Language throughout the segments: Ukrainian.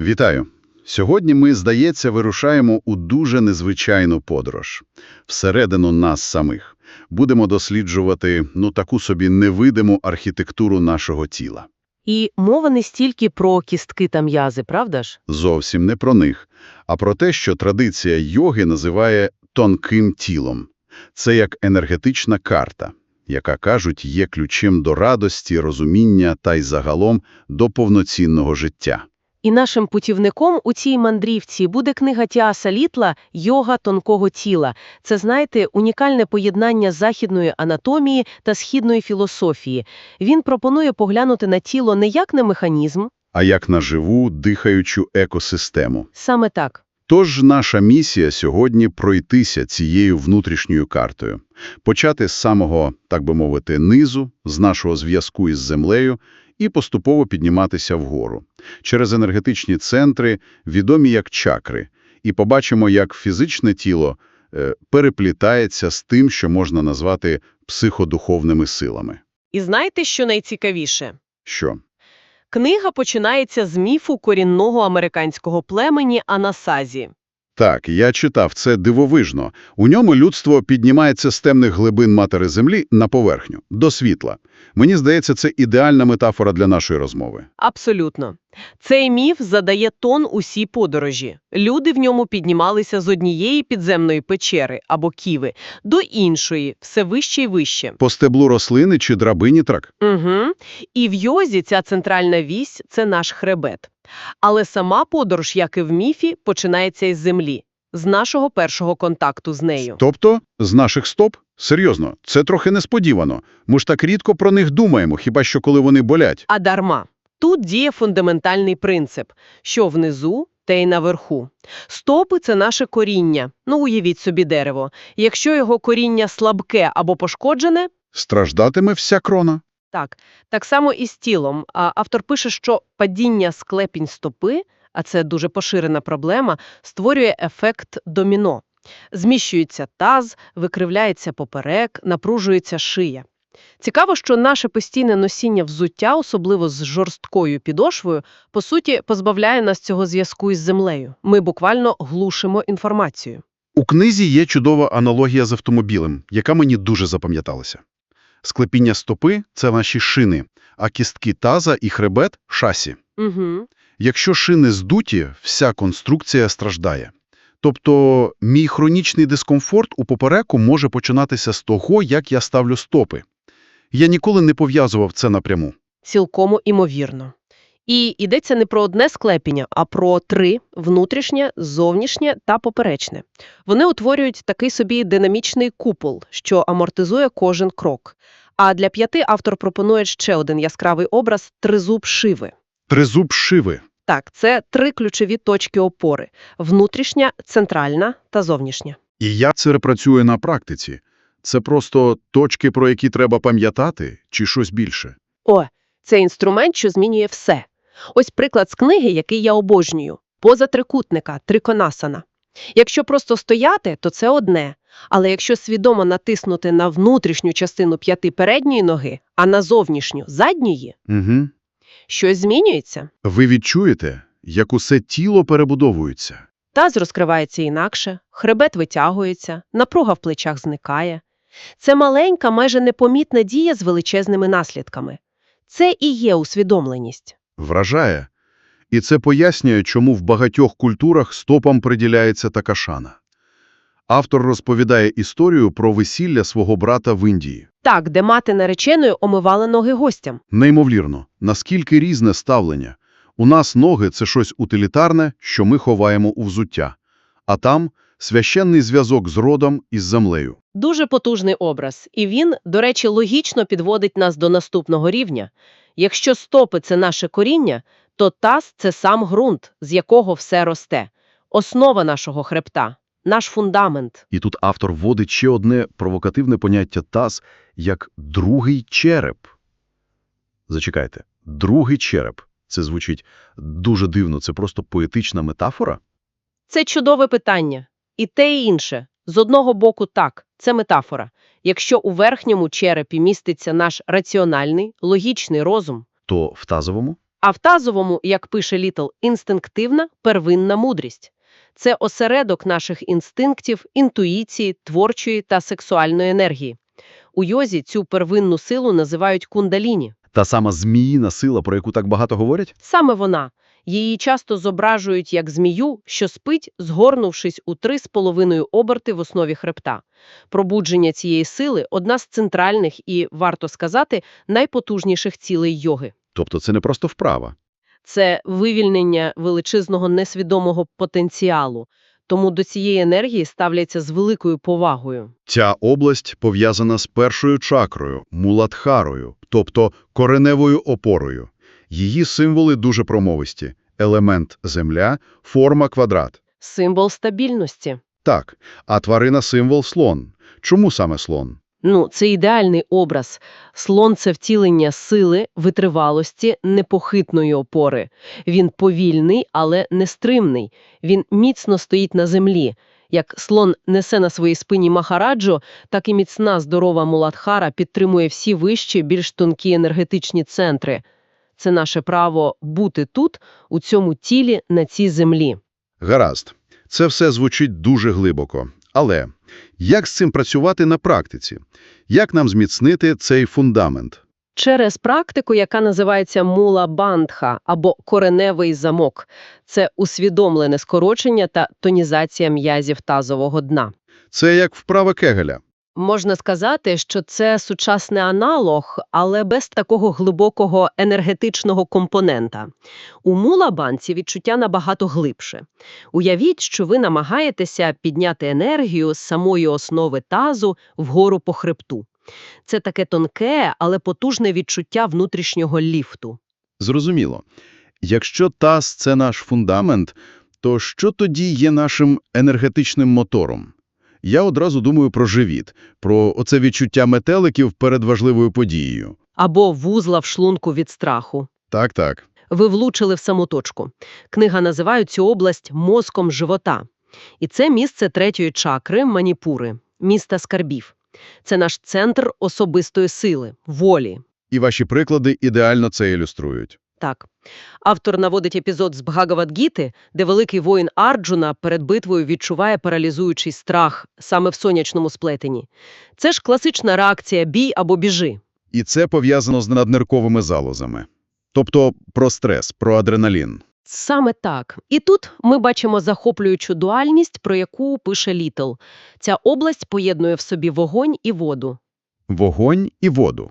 Вітаю! Сьогодні ми, здається, вирушаємо у дуже незвичайну подорож. Всередину нас самих. Будемо досліджувати, ну, таку собі невидиму архітектуру нашого тіла. І мова не стільки про кістки та м'язи, правда ж? Зовсім не про них, а про те, що традиція йоги називає тонким тілом. Це як енергетична карта, яка, кажуть, є ключем до радості, розуміння та й загалом до повноцінного життя. І нашим путівником у цій мандрівці буде книга Тіаса Літла «Йога тонкого тіла». Це, знаєте, унікальне поєднання західної анатомії та східної філософії. Він пропонує поглянути на тіло не як на механізм, А як на живу, дихаючу екосистему. саме так. Тож наша місія сьогодні пройтися цією внутрішньою картою. Почати з самого, так би мовити, низу, з нашого зв'язку із землею, і поступово підніматися вгору. Через енергетичні центри, відомі як чакри. І побачимо, як фізичне тіло е, переплітається з тим, що можна назвати психодуховними силами. І знаєте, що найцікавіше? Що? Книга починається з міфу корінного американського племені Анасазі. Так, я читав, це дивовижно. У ньому людство піднімається з темних глибин матери землі на поверхню, до світла. Мені здається, це ідеальна метафора для нашої розмови. Абсолютно. Цей міф задає тон усій подорожі. Люди в ньому піднімалися з однієї підземної печери або ківи до іншої, все вище і вище. По стеблу рослини чи драбині трак? Угу. І в йозі ця центральна вісь – це наш хребет. Але сама подорож, як і в міфі, починається із землі, з нашого першого контакту з нею. Тобто, з наших стоп? Серйозно, це трохи несподівано. Ми ж так рідко про них думаємо, хіба що коли вони болять. А дарма. Тут діє фундаментальний принцип, що внизу, те й наверху. Стопи – це наше коріння. Ну, уявіть собі дерево. Якщо його коріння слабке або пошкоджене, Страждатиме вся крона. так, так само і з тілом. А автор пише, що падіння склепінь стопи, а це дуже поширена проблема, створює ефект доміно. Зміщується таз, викривляється поперек, напружується шия. Цікаво, що наше постійне носіння взуття, особливо з жорсткою підошвою, по суті, позбавляє нас цього зв'язку із землею. Ми буквально глушимо інформацію. У книзі є чудова аналогія з автомобілем, яка мені дуже запам'яталася. Склепіння стопи – це наші шини, а кістки таза і хребет – шасі. Угу. Якщо шини здуті, вся конструкція страждає. Тобто мій хронічний дискомфорт у попереку може починатися з того, як я ставлю стопи. Я ніколи не пов'язував це напряму. Цілком імовірно. І йдеться не про одне склепіння, а про три – внутрішнє, зовнішнє та поперечне. Вони утворюють такий собі динамічний купол, що амортизує кожен крок. А для п'яти автор пропонує ще один яскравий образ – тризуб шиви. Тризуб шиви. Так, це три ключові точки опори – внутрішня, центральна та зовнішня. І як це працює на практиці? Це просто точки, про які треба пам'ятати, чи щось більше? О, це інструмент, що змінює все. Ось приклад з книги, який я обожнюю. Поза трикутника, триконасана. Якщо просто стояти, то це одне. Але якщо свідомо натиснути на внутрішню частину п'яти передньої ноги, а на зовнішню – задньої, Угу. щось змінюється. Ви відчуєте, як усе тіло перебудовується. Таз розкривається інакше, хребет витягується, напруга в плечах зникає. Це маленька, майже непомітна дія з величезними наслідками. Це і є усвідомленість. Вражає. І це пояснює, чому в багатьох культурах стопам приділяється така шана. Автор розповідає історію про весілля свого брата в Індії. Так, де мати нареченою омивала ноги гостям. Неймовірно, наскільки різне ставлення. У нас ноги – це щось утилітарне, що ми ховаємо у взуття. А там – священний зв'язок з родом і з землею. Дуже потужний образ, і він, до речі, логічно підводить нас до наступного рівня. Якщо стопи – це наше коріння, то таз – це сам ґрунт, з якого все росте. Основа нашого хребта, наш фундамент. І тут автор вводить ще одне провокативне поняття таз як «другий череп». Зачекайте, «другий череп» – це звучить дуже дивно, це просто поетична метафора? Це чудове питання. І те, і інше. З одного боку, так, це метафора. Якщо у верхньому черепі міститься наш раціональний, логічний розум, То в тазовому? А в тазовому, як пише Літл, інстинктивна первинна мудрість. Це осередок наших інстинктів, інтуїції, творчої та сексуальної енергії. У йозі цю первинну силу називають кундаліні. Та сама зміїна сила, про яку так багато говорять? Саме вона. Її часто зображують як змію, що спить, згорнувшись у три з половиною оберти в основі хребта. Пробудження цієї сили – одна з центральних і, варто сказати, найпотужніших цілей йоги. Тобто це не просто вправа. Це вивільнення величезного несвідомого потенціалу. Тому до цієї енергії ставляться з великою повагою. Ця область пов'язана з першою чакрою – муладхарою, тобто кореневою опорою. Її символи дуже промовисті. Елемент – земля, форма – квадрат. Символ стабільності. Так, а тварина – символ – слон. Чому саме слон? Ну, це ідеальний образ. Слон – це втілення сили, витривалості, непохитної опори. Він повільний, але нестримний. Він міцно стоїть на землі. Як слон несе на своїй спині Махараджо, так і міцна здорова Муладхара підтримує всі вищі, більш тонкі енергетичні центри. Це наше право бути тут, у цьому тілі, на цій землі. Гаразд. Це все звучить дуже глибоко. Але як з цим працювати на практиці? Як нам зміцнити цей фундамент? Через практику, яка називається мула бандха або кореневий замок. Це усвідомлене скорочення та тонізація м'язів тазового дна. Це як вправа Кегеля. Можна сказати, що це сучасний аналог, але без такого глибокого енергетичного компонента. У мула-банці відчуття набагато глибше. Уявіть, що ви намагаєтеся підняти енергію з самої основи тазу вгору по хребту. Це таке тонке, але потужне відчуття внутрішнього ліфту. Зрозуміло. Якщо таз – це наш фундамент, то що тоді є нашим енергетичним мотором? Я одразу думаю про живіт, про оце відчуття метеликів перед важливою подією. Або вузла в шлунку від страху. Так-так. Ви влучили в саму точку. Книга називає цю область мозком живота. І це місце третьої чакри Маніпури, міста скарбів. Це наш центр особистої сили, волі. І ваші приклади ідеально це ілюструють. Так. Автор наводить епізод з Бхагавадгіти, де великий воїн Арджуна перед битвою відчуває паралізуючий страх саме в сонячному сплетенні. Це ж класична реакція «бій або біжи». І це пов'язано з наднирковими залозами. Тобто про стрес, про адреналін. Саме так. І тут ми бачимо захоплюючу дуальність, про яку пише Літл. Ця область поєднує в собі вогонь і воду. Вогонь і воду.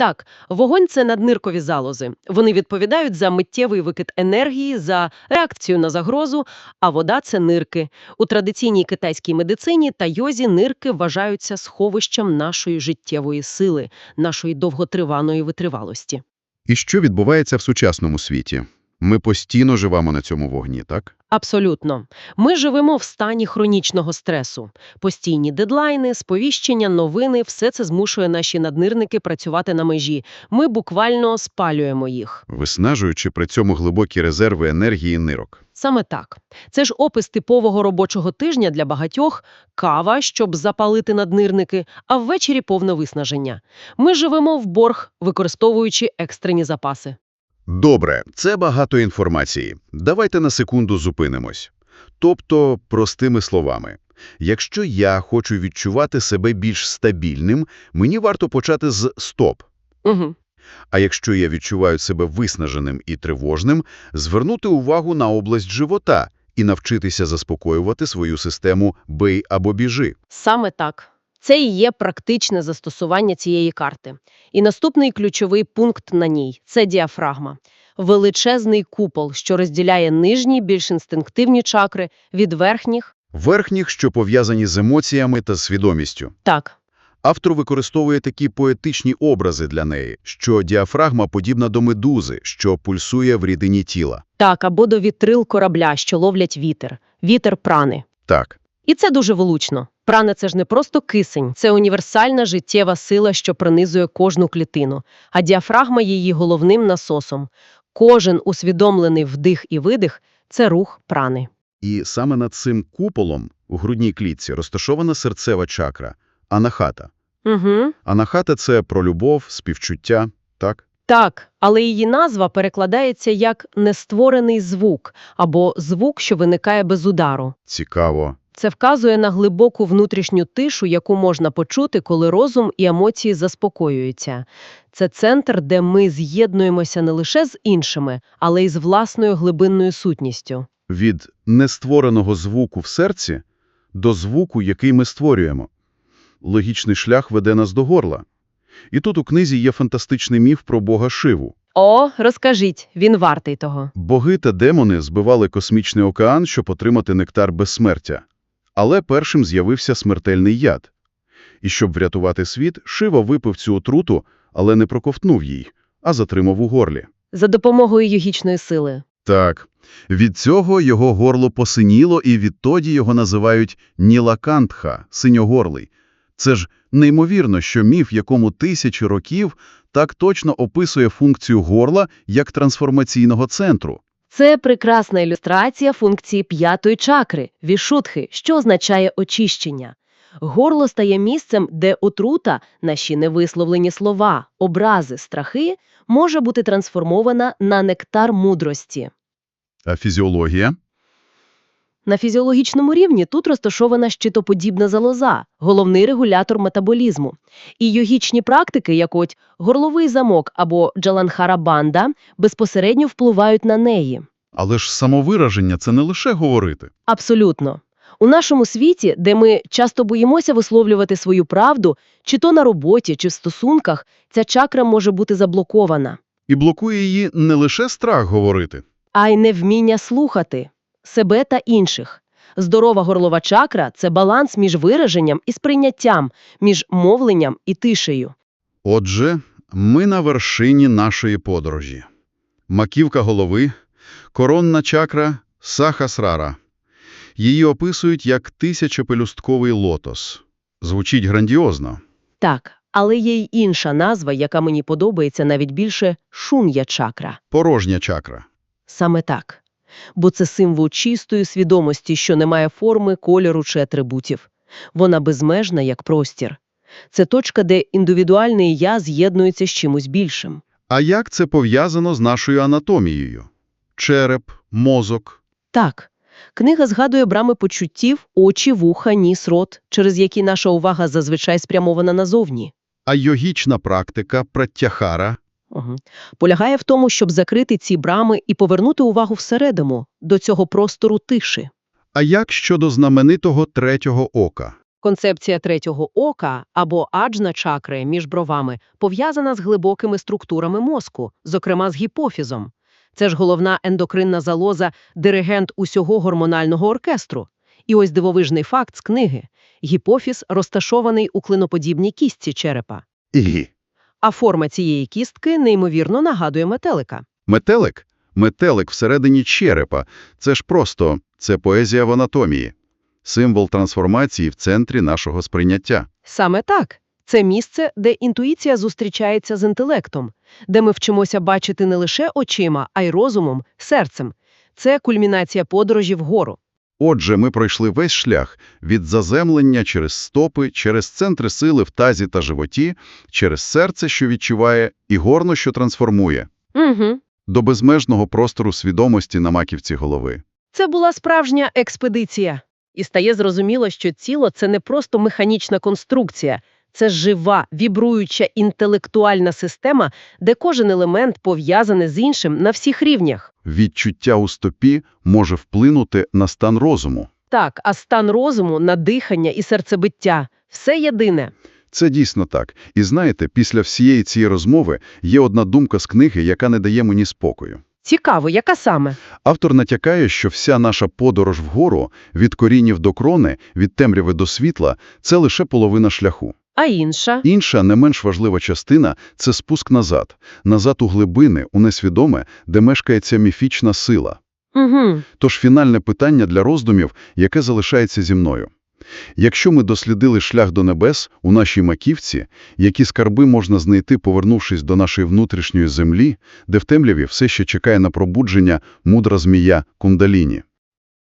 Так, вогонь – це надниркові залози. Вони відповідають за миттєвий викид енергії, за реакцію на загрозу, а вода – це нирки. У традиційній китайській медицині та йозі нирки вважаються сховищем нашої життєвої сили, нашої довготриваної витривалості. І що відбувається в сучасному світі? Ми постійно живемо на цьому вогні, так? Абсолютно. Ми живемо в стані хронічного стресу. Постійні дедлайни, сповіщення, новини – все це змушує наші наднирники працювати на межі. Ми буквально спалюємо їх. Виснажуючи при цьому глибокі резерви енергії нирок. Саме так. Це ж опис типового робочого тижня для багатьох – кава, щоб запалити наднирники, а ввечері повне виснаження. Ми живемо в борг, використовуючи екстрені запаси. Добре, це багато інформації. Давайте на секунду зупинимось. Тобто, простими словами, якщо я хочу відчувати себе більш стабільним, мені варто почати з «стоп». Угу. А якщо я відчуваю себе виснаженим і тривожним, звернути увагу на область живота і навчитися заспокоювати свою систему «бий або біжи». Саме так. Це і є практичне застосування цієї карти. І наступний ключовий пункт на ній – це діафрагма. Величезний купол, що розділяє нижні, більш інстинктивні чакри від верхніх. Верхніх, що пов'язані з емоціями та свідомістю. Так, Автор використовує такі поетичні образи для неї, що діафрагма подібна до медузи, що пульсує в рідині тіла. так, або до вітрил корабля, що ловлять вітер. Вітер прани. Так, І це дуже влучно. Прана – це ж не просто кисень, це універсальна життєва сила, що пронизує кожну клітину, а діафрагма є її головним насосом. Кожен усвідомлений вдих і видих – це рух прани. і саме над цим куполом у грудній клітці розташована серцева чакра – анахата. Угу. Анахата – це про любов, співчуття, так? Так, але її назва перекладається як «нестворений звук» або «звук, що виникає без удару». Цікаво. Це вказує на глибоку внутрішню тишу, яку можна почути, коли розум і емоції заспокоюються. Це центр, де ми з'єднуємося не лише з іншими, але й з власною глибинною сутністю. Від нествореного звуку в серці до звуку, який ми створюємо. Логічний шлях веде нас до горла. І тут у книзі є фантастичний міф про бога Шиву. О, розкажіть, він вартий того. Боги та демони збивали космічний океан, щоб отримати нектар безсмертя. Але першим з'явився смертельний яд. І щоб врятувати світ, Шива випив цю отруту, але не проковтнув їй, а затримав у горлі. За допомогою йогічної сили. Так, від цього його горло посиніло, і відтоді його називають Нілакантха – синьогорлий. Це ж неймовірно, що міф, якому тисячі років, так точно описує функцію горла як трансформаційного центру. Це прекрасна ілюстрація функції п'ятої чакри – вішутхи, що означає очищення. Горло стає місцем, де отрута, наші невисловлені слова, образи, страхи, може бути трансформована на нектар мудрості. А фізіологія? На фізіологічному рівні тут розташована щитоподібна залоза, головний регулятор метаболізму. І йогічні практики, як от горловий замок або джаланхара-банда, безпосередньо впливають на неї. Але ж самовираження – це не лише говорити. Абсолютно. У нашому світі, де ми часто боїмося висловлювати свою правду, чи то на роботі, чи в стосунках, ця чакра може бути заблокована, І блокує її не лише страх говорити. а й невміння слухати себе та інших. Здорова горлова чакра – це баланс між вираженням і сприйняттям, між мовленням і тишею. Отже, ми на вершині нашої подорожі. Маківка голови, коронна чакра Сахасрара. Її описують як тисячопелюстковий лотос. Звучить грандіозно. Так, але є й інша назва, яка мені подобається навіть більше – шун'я чакра. Порожня чакра. Саме так. Бо це символ чистої свідомості, що не має форми, кольору чи атрибутів. Вона безмежна, як простір. Це точка, де індивідуальне «я» з'єднується з чимось більшим. А як це пов'язано з нашою анатомією? Череп, мозок. Так, книга згадує брами почуттів, очі, вуха, ніс, рот, через які наша увага зазвичай спрямована назовні. А йогічна практика пратяхара Угу. Полягає в тому, щоб закрити ці брами і повернути увагу всередину, до цього простору тиші. А як щодо знаменитого третього ока? Концепція третього ока або аджна чакри між бровами пов'язана з глибокими структурами мозку, зокрема з гіпофізом. Це ж головна ендокринна залоза, диригент усього гормонального оркестру. І ось дивовижний факт з книги. Гіпофіз розташований у клиноподібній кістці черепа. Ігі. А форма цієї кістки неймовірно нагадує метелика. Метелик? Метелик всередині черепа. Це ж просто, це поезія в анатомії. Символ трансформації в центрі нашого сприйняття. Саме так. Це місце, де інтуїція зустрічається з інтелектом, де ми вчимося бачити не лише очима, а й розумом, серцем. Це кульмінація подорожі вгору. Отже, ми пройшли весь шлях від заземлення через стопи, через центри сили в тазі та животі, через серце, що відчуває, і горно, що трансформує, Угу. до безмежного простору свідомості на маківці голови. Це була справжня експедиція. І стає зрозуміло, що тіло – це не просто механічна конструкція, це жива, вібруюча інтелектуальна система, де кожен елемент пов'язаний з іншим на всіх рівнях. Відчуття у стопі може вплинути на стан розуму. Так, а стан розуму, надихання і серцебиття – все єдине. Це дійсно так. І знаєте, після всієї цієї розмови є одна думка з книги, яка не дає мені спокою. Цікаво, яка саме? Автор натякає, що вся наша подорож вгору, від корінів до крони, від темряви до світла – це лише половина шляху. А інша? Інша, не менш важлива частина – це спуск назад. Назад у глибини, у несвідоме, де мешкає ця міфічна сила. Угу. Тож фінальне питання для роздумів, яке залишається зі мною. Якщо ми дослідили шлях до небес у нашій маківці, які скарби можна знайти, повернувшись до нашої внутрішньої землі, де в темряві все ще чекає на пробудження мудра змія кундаліні?